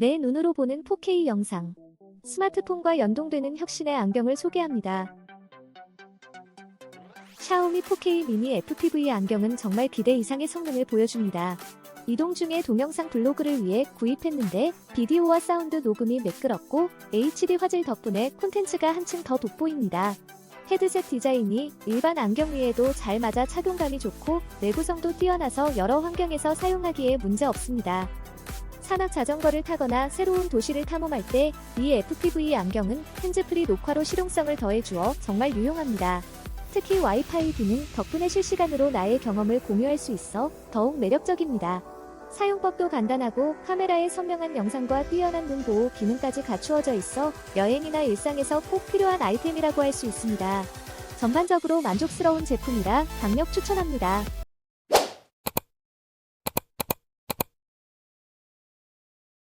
내 눈으로 보는 4K 영상. 스마트폰과 연동되는 혁신의 안경을 소개합니다. 샤오미 4K 미니 FPV 안경은 정말 기대 이상의 성능을 보여줍니다. 이동 중에 동영상 블로그를 위해 구입했는데 비디오와 사운드 녹음이 매끄럽고 HD 화질 덕분에 콘텐츠가 한층 더 돋보입니다. 헤드셋 디자인이 일반 안경 위에도 잘 맞아 착용감이 좋고 내구성도 뛰어나서 여러 환경에서 사용하기에 문제 없습니다. 산악 자전거를 타거나 새로운 도시를 탐험할 때 이 FPV 안경은 핸즈프리 녹화로 실용성을 더해 주어 정말 유용합니다. 특히 와이파이 기능 덕분에 실시간으로 나의 경험을 공유할 수 있어 더욱 매력적입니다. 사용법도 간단하고 카메라의 선명한 영상과 뛰어난 눈 보호 기능까지 갖추어져 있어 여행이나 일상에서 꼭 필요한 아이템이라고 할 수 있습니다. 전반적으로 만족스러운 제품이라 강력 추천합니다.